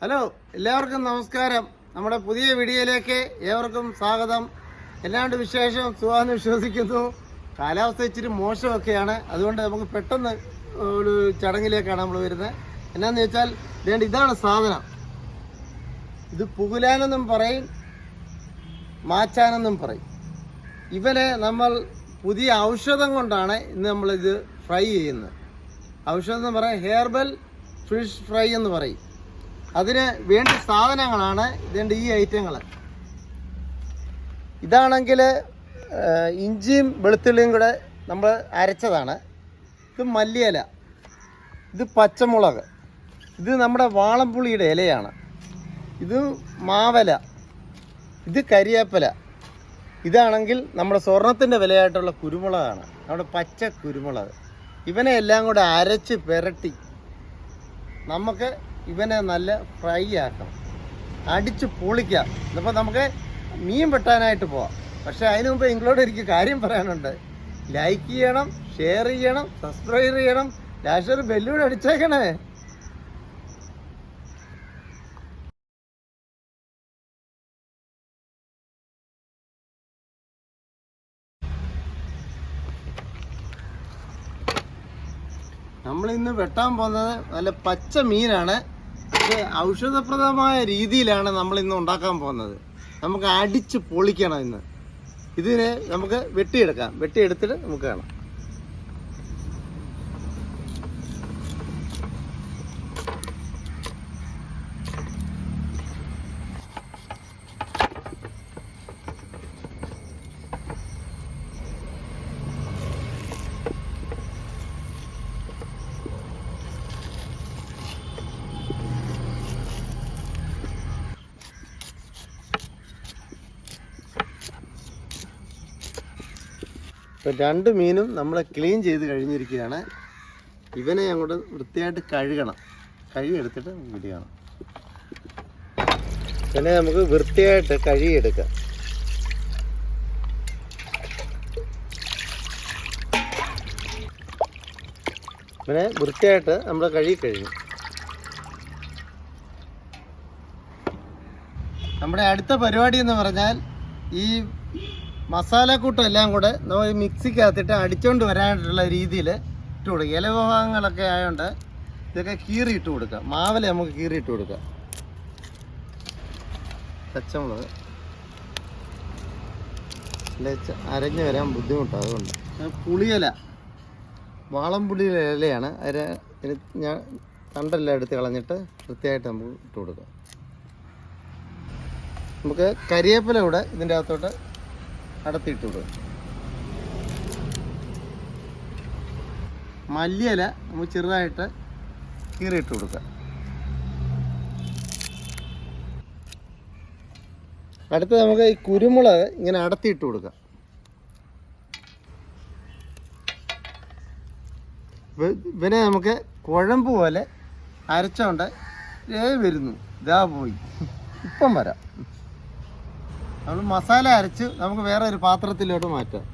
Hello എല്ലാവർക്കും നമസ്കാരം. നമ്മുടെ പുതിയ വീഡിയോയിലേക്ക് ഏവർക്കും സ്വാഗതം. എല്ലാണ്ട് വിശേഷം സുഖമെന്ന് വിശ്വസിക്കുന്നു. കാലാവസ്ഥ ഇച്ചിരി മോശമൊക്കെയാണ്. അതുകൊണ്ട് നമുക്ക് പെട്ടെന്ന് ഒരു ചടങ്ങിലേക്കാണ് നമ്മൾ വരുന്നത്. എന്നാന്ന് വെച്ചാൽ വേണ്ട ഇതാണ് സാധനം. ഇത് പുകുലാനെന്നും പറയും മാച്ചാനെന്നും പറയും. ഇവനെ നമ്മൾ പുതിയ ഔഷധം കൊണ്ടാണ് ഇന്ന് നമ്മളിത് ഫ്രൈ ചെയ്യുന്നത്. ഔഷധം എന്ന് പറയാൻ ഹെയർബൽ ഫിഷ് ഫ്രൈ എന്ന് പറയും. അതിന് വേണ്ട സാധനങ്ങളാണ് ഇതിന്റെ ഈ ഐറ്റങ്ങൾ. ഇതാണെങ്കിൽ ഇഞ്ചിയും വെളുത്തുള്ളിയും കൂടെ നമ്മൾ അരച്ചതാണ്. ഇത് മല്ലിയില. ഇത് പച്ചമുളക്. ഇത് നമ്മുടെ വാളംപുളിയുടെ ഇലയാണ്. ഇത് മാവല. ഇത് കരിയേപ്പല. ഇതാണെങ്കിൽ നമ്മുടെ സ്വർണത്തിന്റെ വിലയായിട്ടുള്ള കുരുമുളകാണ്. നമ്മുടെ പച്ച കുരുമുളക്. ഇവനെ എല്ലാം കൂടെ അരച്ച് പുരട്ടി. നമുക്ക് ഇവനെ നല്ല ഫ്രൈ ആക്കണം. അടിച്ച് പൊളിക്കാം. ഇതിപ്പോൾ നമുക്ക് മീൻ വെട്ടാനായിട്ട് പോവാം. പക്ഷേ അതിന് മുമ്പ് നിങ്ങളോട് എനിക്ക് കാര്യം പറയാനുണ്ട്. ലൈക്ക് ചെയ്യണം ഷെയർ ചെയ്യണം സബ്സ്ക്രൈബ് ചെയ്യണം. ലാസ്റ്റ് ബെല്ലൂടെ അടിച്ചേക്കണേ. നമ്മൾ ഇന്ന് വെട്ടാൻ പോകുന്നത് നല്ല പച്ച മീനാണ്. ഔഷധപ്രദമായ രീതിയിലാണ് നമ്മൾ ഇന്ന് ഉണ്ടാക്കാൻ പോകുന്നത്. നമുക്ക് അടിച്ച് പൊളിക്കണം ഇന്ന്. ഇതിനെ നമുക്ക് വെട്ടിയെടുക്കാം. വെട്ടിയെടുത്തിട്ട് നമുക്ക് കാണാം. ഇപ്പം രണ്ട് മീനും നമ്മൾ ക്ലീൻ ചെയ്ത് കഴിഞ്ഞിരിക്കുകയാണ്. ഇവനെ അങ്ങോട്ട് വൃത്തിയായിട്ട് കഴുകണം. കഴുകിയെടുത്തിട്ട് കാണാം ഇവനെ നമുക്ക് വൃത്തിയായിട്ട് കഴുകിയെടുക്കാം. ഇവനെ വൃത്തിയായിട്ട് നമ്മൾ കഴുകി കഴിഞ്ഞു. നമ്മുടെ അടുത്ത പരിപാടി എന്ന് പറഞ്ഞാൽ ഈ മസാലക്കൂട്ടം എല്ലാം കൂടെ നമ്മൾ മിക്സിക്കകത്തിട്ട് അടിച്ചുകൊണ്ട് വരാനായിട്ടുള്ള രീതിയിൽ ഇട്ട് കൊടുക്കുക. ഇല വിഭാഗങ്ങളൊക്കെ ആയതുകൊണ്ട് ഇതൊക്കെ കീറി ഇട്ട് കൊടുക്കാം മാവല നമുക്ക് കീറി ഇട്ട് കൊടുക്കാം പച്ചമുളക്. അരഞ്ഞു വരാൻ ബുദ്ധിമുട്ടാണ് അതുകൊണ്ട്. പുളിയില. വാളംപുളിയിലെ ഇലയാണ്. അതിന് ഞാൻ തണ്ടെല്ലാം എടുത്ത് കളഞ്ഞിട്ട് വൃത്തിയായിട്ട് നമുക്ക് ഇട്ട് കൊടുക്കാം. നമുക്ക് കരിയേപ്പില കൂടെ ഇതിന്റെ അകത്തോട്ട് അടത്തിയിട്ട് കൊടുക്കുക മല്ലിയില നമുക്ക് ചെറുതായിട്ട് കീറിയിട്ട് കൊടുക്കുക അടുത്ത് നമുക്ക് ഈ കുരുമുളക് ഇങ്ങനെ അടത്തിയിട്ട് കൊടുക്കുക ഇവ- ഇവനെ നമുക്ക് കുഴമ്പ് പോലെ അരച്ചോണ്ട് ഏ വരുന്നു. ഇതാ പോയി. ഇപ്പം വരാം. നമ്മൾ മസാല അരച്ച് നമുക്ക് വേറെ ഒരു പാത്രത്തിലോട്ട് മാറ്റാം.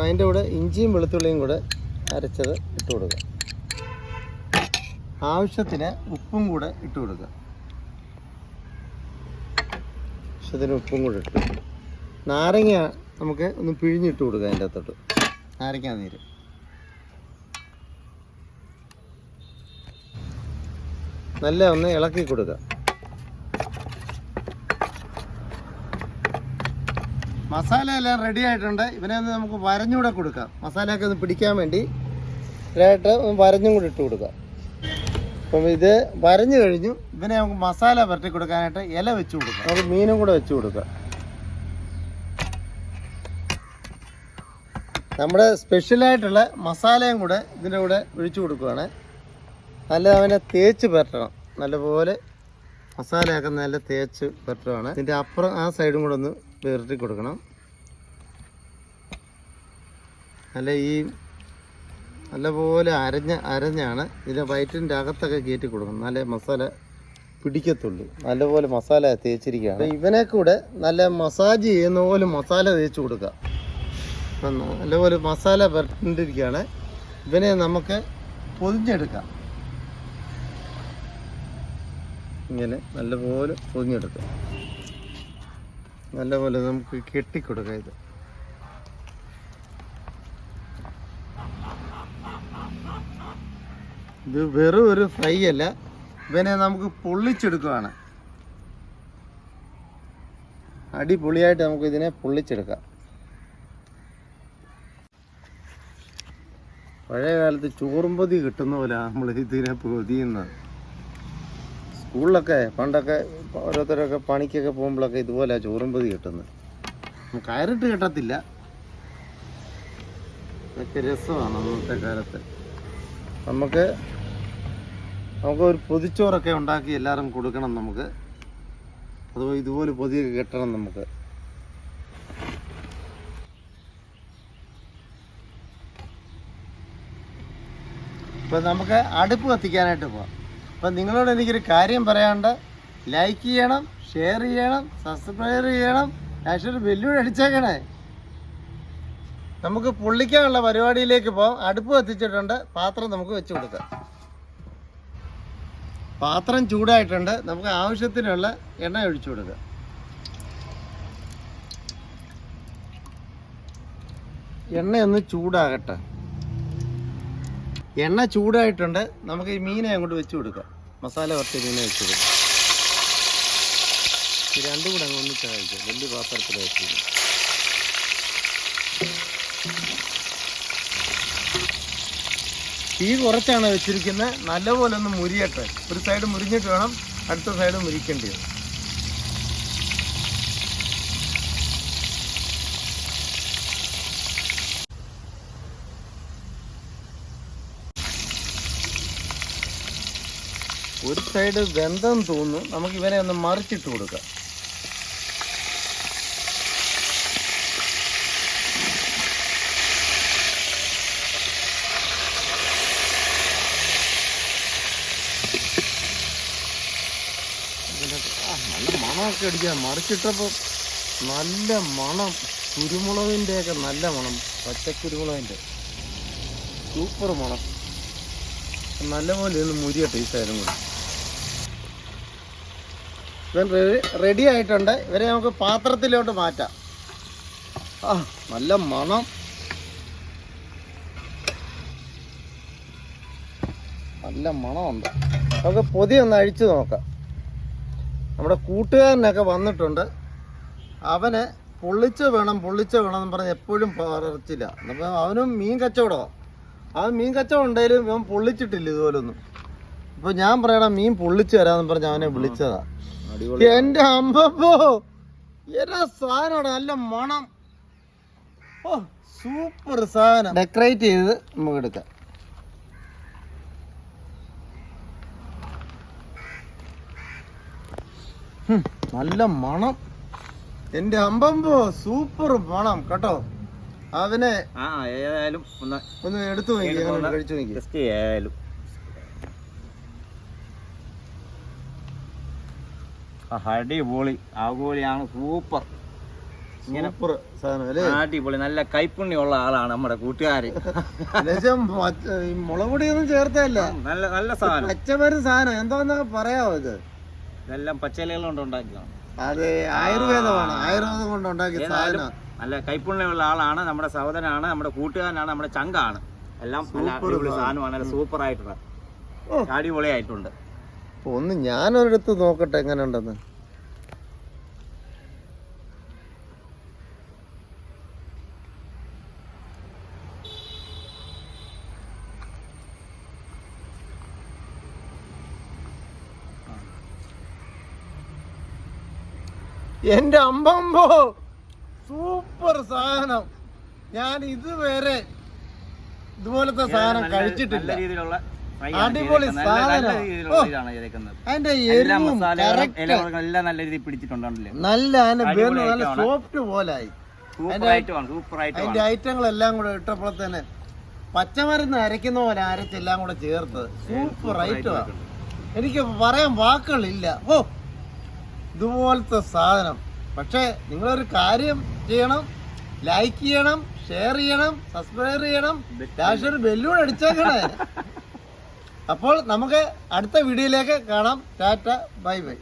അതിന്റെ കൂടെ ഇഞ്ചിയും വെളുത്തുള്ളിയും കൂടെ അരച്ചത് ഇട്ട് കൊടുക്കുക ആവശ്യത്തിന് ഉപ്പും കൂടെ ഇട്ട് കൊടുക്കുക ആവശ്യത്തിന് ഉപ്പും കൂടെ ഇട്ട്. നാരങ്ങ നമുക്ക് ഒന്ന് പിഴിഞ്ഞിട്ട് കൊടുക്കുക അതിന്റെ അകത്തോട്ട്. നാരങ്ങ നീര്. നല്ല ഒന്ന് ഇളക്കി കൊടുക്കുക മസാല എല്ലാം റെഡി ആയിട്ടുണ്ട്. ഇവനെ ഒന്ന് നമുക്ക് വരഞ്ഞൂടെ കൊടുക്കാം. മസാലയൊക്കെ ഒന്ന് പിടിക്കാൻ വേണ്ടി ഇതിലായിട്ട് ഒന്ന് വരഞ്ഞും കൂടി ഇട്ട് കൊടുക്കുക അപ്പം ഇത് വരഞ്ഞു കഴിഞ്ഞു ഇവനെ നമുക്ക് മസാല പരട്ടി കൊടുക്കാനായിട്ട് ഇല വെച്ച് കൊടുക്കാം. നമുക്ക് മീനും കൂടെ വെച്ച് കൊടുക്കാം. നമ്മുടെ സ്പെഷ്യലായിട്ടുള്ള മസാലയും കൂടെ ഇതിന്റെ കൂടെ ഒഴിച്ചു കൊടുക്കുകയാണ് നല്ല അവനെ തേച്ച് പെരട്ടണം നല്ലപോലെ മസാലയൊക്കെ നല്ല തേച്ച് പെരട്ടുകയാണ് ഇതിന്റെ അപ്പുറം ആ സൈഡും കൂടെ ഒന്ന് വിരട്ടി കൊടുക്കണം. നല്ല ഈ നല്ലപോലെ അരഞ്ഞ അരഞ്ഞാണ് ഇതിന്റെ വയറ്റിന്റെ അകത്തൊക്കെ കയറ്റി കൊടുക്കണം. നല്ല മസാല പിടിക്കത്തുള്ളൂ. നല്ലപോലെ മസാല തേച്ചിരിക്കുകയാണ്. ഇവനെ കൂടെ നല്ല മസാജ് ചെയ്യുന്ന പോലെ മസാല തേച്ച് കൊടുക്കുക. നല്ലപോലെ മസാല പെരട്ടിരിക്കുകയാണ് ഇവനെ നമുക്ക് പൊതിഞ്ഞെടുക്കാം. ഇങ്ങനെ നല്ലപോലെ പൊങ്ങിയെടുക്കുക നല്ലപോലെ നമുക്ക് കെട്ടിക്കൊടുക്കാം ഇത്. ഇത് വെറും ഒരു ഫ്രൈ അല്ല. ഇവനെ നമുക്ക് പൊള്ളിച്ചെടുക്കുകയാണ് അടിപൊളിയായിട്ട് നമുക്ക് ഇതിനെ പൊള്ളിച്ചെടുക്കാം. പഴയ കാലത്ത് ചോറുംപൊതി കിട്ടുന്ന പോലെ നമ്മൾ ഇതിനെ പൊതിയുന്നത്. സ്കൂളിലൊക്കെ പണ്ടൊക്കെ ഓരോരുത്തരൊക്കെ പണിക്കൊക്കെ പോകുമ്പോഴൊക്കെ ഇതുപോലെ ചോറും പതി കിട്ടുന്നത്. കയറിട്ട് കിട്ടത്തില്ല. ഇതൊക്കെ രസമാണ് അന്നത്തെ കാലത്ത്. നമുക്ക് നമുക്ക് ഒരു പൊതിച്ചോറൊക്കെ ഉണ്ടാക്കി എല്ലാവരും കൊടുക്കണം നമുക്ക്. അതുപോലെ ഇതുപോലെ പൊതിയൊക്കെ കിട്ടണം നമുക്ക്. ഇപ്പം നമുക്ക് അടുപ്പ് കത്തിക്കാനായിട്ട് പോവാം. അപ്പം നിങ്ങളോട് എനിക്കൊരു കാര്യം പറയാണ്ട് ലൈക്ക് ചെയ്യണം ഷെയർ ചെയ്യണം സബ്സ്ക്രൈബ് ചെയ്യണം. ആക്ച്വലി വെല്ലുവിളി അടിച്ചേക്കണേ. നമുക്ക് പൊള്ളിക്കാനുള്ള പരിപാടിയിലേക്ക് പോകാം അടുപ്പ് കത്തിച്ചിട്ടുണ്ട്. പാത്രം നമുക്ക് വെച്ച് കൊടുക്കാം. പാത്രം ചൂടായിട്ടുണ്ട്. നമുക്ക് ആവശ്യത്തിനുള്ള എണ്ണ ഒഴിച്ചു കൊടുക്കുക എണ്ണയൊന്ന് ചൂടാകട്ടെ. എണ്ണ ചൂടായിട്ടുണ്ട്. നമുക്ക് ഈ മീനെ അങ്ങോട്ട് വെച്ച് കൊടുക്കാം. മസാല വറുത്ത മീനെ വെച്ച് കൊടുക്കാം. ഈ രണ്ടും കൂടെ അങ്ങ് ഒന്നിച്ച് കഴിക്കാം വലിയ പാത്രത്തിൽ വെച്ച് തീ കുറച്ചാണ് വെച്ചിരിക്കുന്നത്. നല്ലപോലെ ഒന്ന് മുരിയട്ടെ. ഒരു സൈഡ് മുരിഞ്ഞിട്ട് വേണം. അടുത്ത സൈഡ് മുരിക്കേണ്ടി വരും. ഒരു സൈഡ് വെന്തം തോന്നുന്നു. നമുക്ക് ഇവനെ ഒന്ന് മറിച്ചിട്ട് കൊടുക്കാം. നല്ല മണമൊക്കെ അടിക്കാം മറിച്ചിട്ടപ്പോൾ നല്ല മണം. കുരുമുളകിന്റെ ഒക്കെ നല്ല മണം. പച്ചക്കുരുമുളകിന്റെ സൂപ്പർ മണം. നല്ലപോലെ ഒന്ന് മുരിയ ടേസ്റ്റ് സൈഡും കൂടി. ഇവൻ റെഡി ആയിട്ടുണ്ട്. ഇവരെ നമുക്ക് പാത്രത്തിലോട്ട് മാറ്റാം. ആ നല്ല മണം. നല്ല മണമുണ്ട്. നമുക്ക് പൊതി ഒന്ന് അഴിച്ചു നോക്കാം. നമ്മുടെ കൂട്ടുകാരനൊക്കെ വന്നിട്ടുണ്ട്. അവന് പൊള്ളിച്ച വേണം പൊള്ളിച്ച വേണം എന്ന് പറഞ്ഞ് എപ്പോഴും പറച്ചില്ല. അപ്പം അവനും മീൻ കച്ചവടമാണ് അവൻ മീൻ കച്ചവടം ഉണ്ടെങ്കിലും ഇവൻ പൊള്ളിച്ചിട്ടില്ല ഇതുപോലൊന്നും. അപ്പോൾ ഞാൻ പറയണം മീൻ പൊള്ളിച്ചു തരാമെന്ന് പറഞ്ഞ് അവനെ വിളിച്ചതാ. എന്റെ അമ്പപ്പോ എന്നാ സാധനമാണ് നല്ല മണം. ഓ സൂപ്പർ സാധനം. ഡെക്കറേറ്റ് ചെയ്ത് നമുക്ക് എടുക്കാം. ഹും, നല്ല മണം. എന്റെ അമ്പമ്പോ സൂപ്പർ മണം കേട്ടോ. അതിനെ ആ ഏതായാലും ഒന്ന് ഒന്ന് എടുത്തു നോക്കി കഴിച്ചു നോക്കി. ടെസ്റ്റ് ചെയ്യായാലും ആ, അടിപൊളി അടിപൊളിയാണ് സൂപ്പർ ഇങ്ങനെ അടിപൊളി നല്ല കൈപ്പുണ്യമുള്ള ആളാണ് നമ്മുടെ കൂട്ടുകാര്. മുളകുടിയൊന്നും ചേർത്തല്ല നല്ല നല്ല സാധനം. പച്ചമരുന്ന് സാധനം. എന്താന്നൊക്കെ പറയാമോ ഇത്? ഇതെല്ലാം പച്ചിലകൾ കൊണ്ട് ഉണ്ടാക്കിയതാണ്. അത് ആയുർവേദമാണ്. ആയുർവേദം കൊണ്ട് ഉണ്ടാക്കിയ സാധനം. നല്ല കൈപ്പുണ്യമുള്ള ആളാണ് നമ്മുടെ സഹോദരനാണ് നമ്മുടെ കൂട്ടുകാരനാണ് നമ്മുടെ ചങ്കാണ്. എല്ലാം സൂപ്പർ സാധനമാണ്. സൂപ്പർ ആയിട്ടുള്ള. അടിപൊളിയായിട്ടുണ്ട്. അപ്പൊ ഒന്ന് ഞാനൊരിടത്ത് നോക്കട്ടെ എങ്ങനെ ഉണ്ടെന്ന് എന്റെ അമ്പമ്പോ സൂപ്പർ സാധനം. ഞാൻ ഇതുവരെ ഇതുപോലത്തെ സാധനം കഴിച്ചിട്ടില്ല. രീതിയിലുള്ള അടിപൊളി അതിന്റെ എല്ലാ എരിവും എല്ലാം നല്ല രീതിയിൽ പിടിച്ചിട്ടുണ്ടല്ലേ നല്ല അതിന്റെ നല്ല. സോഫ്റ്റ് പോലായി. അതിന്റെ ഐറ്റങ്ങളെല്ലാം കൂടെ ഇട്ടപ്പോൾ തന്നെ പച്ചമരുന്ന് അരയ്ക്കുന്ന പോലെ അരച്ചെല്ലാം കൂടെ ചേർത്ത്. സൂപ്പർ ഐറ്റമാണ് എനിക്ക് പറയാൻ വാക്കുകളില്ല. ഓ ഇതുപോലത്തെ സാധനം. പക്ഷേ നിങ്ങളൊരു കാര്യം ചെയ്യണം ലൈക്ക് ചെയ്യണം ഷെയർ ചെയ്യണം സബ്സ്ക്രൈബ് ചെയ്യണം. ഡാഷ് ഒരു ബെല്ലൂടെ അടിച്ചേക്കണേ. അപ്പോൾ നമുക്ക് അടുത്ത വീഡിയോയിലേക്ക് കാണാം. Tata bye bye.